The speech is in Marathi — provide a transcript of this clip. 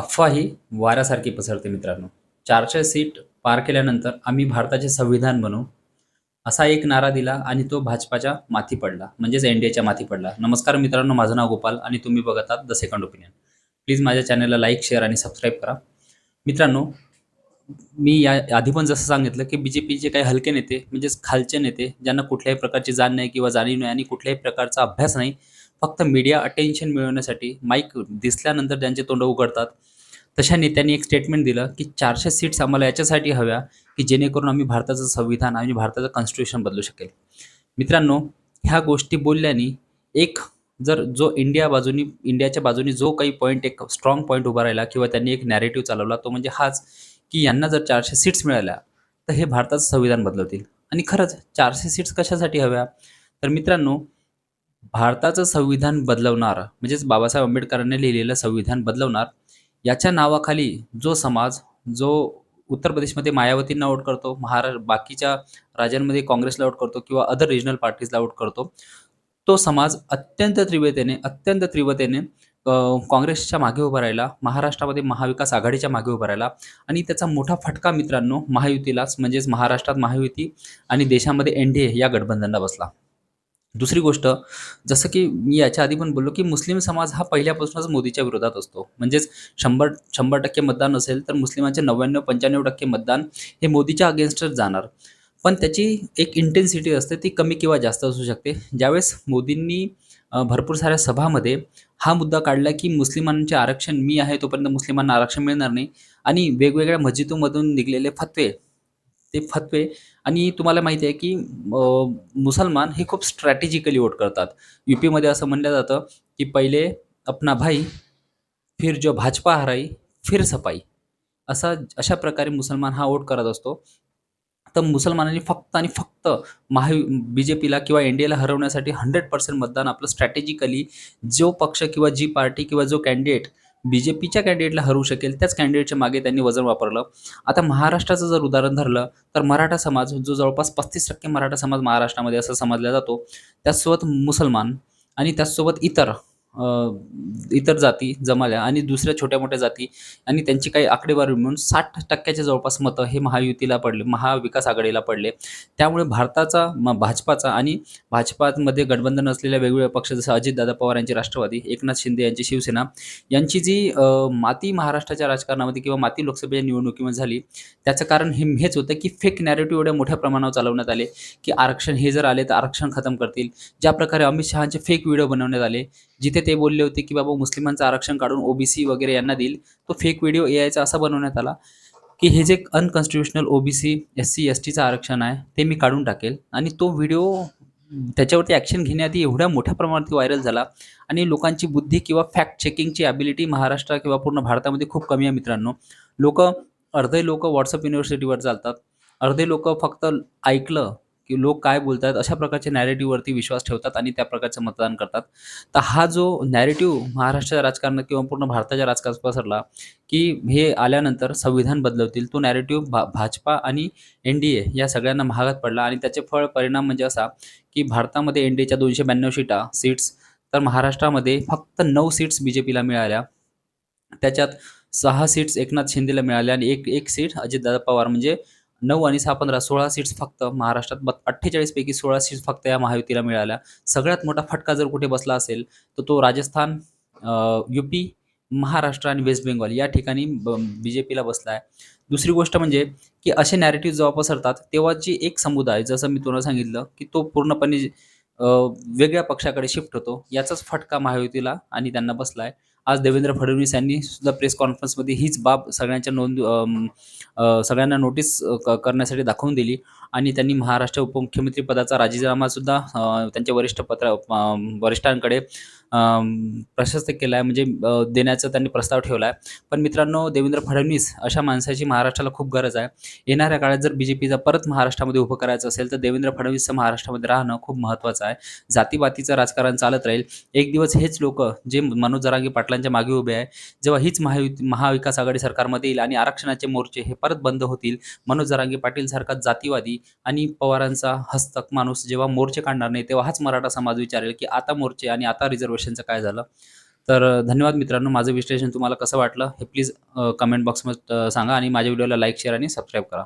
अफवा ही वाऱ्यासारखी पसरते मित्रांनो. चारशे सीट पार केल्यानंतर आम्ही भारताचे संविधान बनू असा एक नारा दिला आणि तो भाजपाच्या माथी पडला म्हणजेच एन डी एच्या माथी पडला. नमस्कार मित्रांनो माझं नाव गोपाल आणि तुम्ही बघत आहात द सेकंड ओपिनियन. प्लीज माझ्या चॅनलला लाईक शेअर आणि सबस्क्राईब करा. मित्रांनो मी या आधी पण जसं सांगितलं की बी जे पीचे काही हलके नेते म्हणजेच खालचे नेते ज्यांना कुठल्याही प्रकारची जाण नाही किंवा जाणीव नाही आणि कुठल्याही प्रकारचा अभ्यास नाही फक्त मीडिया अटेन्शन मिळवण्यासाठी माईक दिसल्यानंतर त्यांचे तोंड उघडतात. तशा नेत्यांनी एक स्टेटमेंट दिलं की चारशे सीट्स आम्हाला याच्यासाठी हव्या की जेणेकरून आम्ही भारताचं संविधान आणि भारताचं कॉन्स्टिट्यूशन बदलू शकेल. मित्रांनो ह्या गोष्टी बोलल्याने एक जर जो इंडिया बाजूनी इंडियाच्या बाजूनी जो काही पॉईंट एक स्ट्रॉंग पॉईंट उभा राहिला किंवा त्यांनी एक नॅरेटिव्ह चालवला तो म्हणजे हाच की यांना जर चारशे सीट्स मिळाल्या तर हे भारताचं संविधान बदलवतील आणि खरंच चारशे सीट्स कशासाठी हव्या? तर मित्रांनो भारताचं संविधान बदलवणार म्हणजेच बाबासाहेब आंबेडकरांनी लिहिलेलं संविधान बदलवणार याच्या नावाखाली जो समाज जो उत्तर प्रदेशमध्ये मायावतींना आउट करतो महारा बाकीच्या राज्यांमध्ये काँग्रेसला आउट करतो किंवा अदर रिजनल पार्टीजला आउट करतो तो समाज अत्यंत तीव्रतेने अत्यंत तीव्रतेने काँग्रेसच्या मागे उभा राहिला महाराष्ट्रामध्ये महाविकास आघाडीच्या मागे उभा राहिला आणि त्याचा मोठा फटका मित्रांनो महायुतीलाच म्हणजेच महाराष्ट्रात महायुती आणि देशामध्ये एन डी ए या गठबंधनला बसला. दुसरी गोष्ट जसं की मी याच्या आधी पण बोललो की मुस्लिम समाज हा पहिल्यापासूनच मोदीच्या विरोधात असतो. म्हणजेच शंभर शंभर टक्के मतदान असेल तर मुस्लिमांचे नव्याण्णव पंच्याण्णव टक्के मतदान हे मोदीच्या अगेन्स्टच जाणार. पण त्याची एक इंटेन्सिटी असते ती कमी किंवा जास्त असू शकते. ज्यावेळेस मोदींनी भरपूर साऱ्या सभामध्ये हा मुद्दा काढला की मुस्लिमांचे आरक्षण मी आहे तोपर्यंत मुस्लिमांना आरक्षण मिळणार नाही आणि वेगवेगळ्या मस्जिदूमधून निघलेले फतवे ते फतवे. आणि तुम्हाला माहिती आहे की मुसलमान हे खूप स्ट्रॅटेजिकली वोट करतात. यू पीमध्ये असं म्हणलं जातं की पहिले अपना भाई फिर जो भाजपा हराई फिर सपाई. असा अशा प्रकारे मुसलमान हा वोट करत असतो. तर मुसलमानांनी फक्त आणि फक्त महा बी जे पीला किंवा एन डी एला हरवण्यासाठी हंड्रेड पर्सेंट मतदान आपलं स्ट्रॅटेजिकली जो पक्ष किंवा जी पार्टी किंवा जो कॅन्डिडेट बी जे पीच्या कॅन्डिडेटला हरवू शकेल त्याच कॅन्डिडेटच्या मागे त्यांनी वजन वापरलं. आता महाराष्ट्राचं जर उदाहरण धरलं तर मराठा समाज जो जवळपास पस्तीस टक्के मराठा समाज महाराष्ट्रामध्ये असं समजला जातो. त्याचसोबत मुसलमान आणि त्याचसोबत इतर इतर जाती जमाल्या आणि दुसऱ्या छोट्या मोठ्या जाती आणि त्यांची काही आकडेवारी मिळून साठ टक्क्याच्या जवळपास मतं हे महायुतीला पडले महाविकास आघाडीला पडले. त्यामुळे भारताचा म भाजपाचा आणि भाजपामध्ये गठबंधन असलेल्या वेगवेगळ्या पक्ष जसं अजितदादा पवार यांची राष्ट्रवादी एकनाथ शिंदे यांची शिवसेना यांची जी माती महाराष्ट्राच्या राजकारणामध्ये किंवा माती लोकसभेच्या निवडणुकीमध्ये झाली त्याचं कारण हे हेच होतं की फेक नॅरेटिव्ह एवढ्या मोठ्या प्रमाणावर चालवण्यात आले की आरक्षण हे जर आले तर आरक्षण खतम करतील. ज्या प्रकारे अमित शहाचे फेक व्हिडिओ बनवण्यात आले जिथे ते बोलले होते की बाबा मुस्लिमांचं आरक्षण काढून ओबीसी वगैरे यांना देईल. तो फेक व्हिडिओ ए आयचा असा बनवण्यात आला की हे जे unconstitutional OBC S C S टीचं आरक्षण आहे ते मी काढून टाकेल. आणि तो व्हिडिओ त्याच्यावरती ॲक्शन घेण्याआधी एवढ्या मोठ्या प्रमाणात व्हायरल झाला. आणि लोकांची बुद्धी किंवा फॅक्ट चेकिंगची ॲबिलिटी महाराष्ट्र किंवा पूर्ण भारतामध्ये खूप कमी आहे मित्रांनो. लोक अर्धे लोक व्हॉट्सअप युनिव्हर्सिटीवर चालतात. अर्धे लोक फक्त ऐकलं की लोक काय बोलतात अशा प्रकारच्या नॅरेटिव्हवरती विश्वास ठेवतात आणि त्या प्रकारचं मतदान करतात. तर हा जो नॅरेटिव्ह महाराष्ट्राच्या राजकारणात किंवा पूर्ण भारताच्या राजकारणात पसरला की हे आल्यानंतर संविधान बदलवतील तो नॅरेटिव्ह भा भाजपा आणि एन डी ए या सगळ्यांना महागात पडला आणि त्याचे फळ परिणाम म्हणजे असा की भारतामध्ये एन डी एच्या दोनशे ब्याण्णव सीटा सीट्स तर महाराष्ट्रामध्ये फक्त नऊ सीट्स बी जे पीला मिळाल्या. त्याच्यात सहा सीट्स एकनाथ शिंदेला मिळाल्या आणि एक एक सीट अजितदादा पवार म्हणजे नऊ आणि सहा पंधरा सोळा सीट्स फक्त महाराष्ट्रात बत अठ्ठेचाळीसपैकी सोळा सीट्स फक्त या महायुतीला मिळाल्या. सगळ्यात मोठा फटका जर कुठे बसला असेल तर तो राजस्थान यू पी महाराष्ट्र आणि वेस्ट बेंगॉल या ठिकाणी बी जे पीला बसला आहे दुसरी गोष्ट म्हणजे की असे नॅरेटिव्ह जेव्हा पसरतात तेव्हाची एक समुदाय जसं मी तुम्हाला सांगितलं की तो पूर्णपणे वेगळ्या पक्षाकडे शिफ्ट होतो. याचाच फटका महायुतीला आणि त्यांना बसला आहे आज देवेंद्र फडणवीस यांनी सुद्धा प्रेस कॉन्फरन्समध्ये हीच बाब सगळ्यांच्या नोंद सगळ्यांना नोटीस क- करण्यासाठी दाखवून दिली. आणि त्यांनी महाराष्ट्र उपमुख्यमंत्री पदाचा राजीनामासुद्धा त्यांच्या वरिष्ठ पत्र वरिष्ठांकडे प्रशस्त केला आहे म्हणजे देण्याचा त्यांनी प्रस्ताव ठेवला आहे पण मित्रांनो देवेंद्र फडणवीस अशा माणसाची महाराष्ट्राला खूप गरज आहे. येणाऱ्या काळात जर बी जे पीचा परत महाराष्ट्रामध्ये उभं करायचं असेल तर देवेंद्र फडणवीसचं महाराष्ट्रामध्ये राहणं खूप महत्त्वाचं आहे. जातीपातीचं राजकारण चालत राहील. एक दिवस हेच लोक जे मनोज जरांगे पाटलांच्या मागे उभे आहे जेव्हा हीच महायुती महाविकास आघाडी सरकारमध्ये येईल आणि आरक्षणाचे मोर्चे हे परत बंद होतील मनोज जरांगे पाटील सारखा जातीवादी आणि पवारांचा हस्तक माणूस जेव्हा मोर्चे काढणार नाही तेव्हा हाच मराठा समाज विचारेल की आता मोर्चे आणि आता रिझर्वेशनचं काय झालं? तर धन्यवाद मित्रांनो. माझं विश्लेषण तुम्हाला कसं वाटलं हे प्लीज कमेंट बॉक्समध्ये सांगा आणि माझ्या व्हिडिओला लाईक शेअर आणि सबस्क्राईब करा.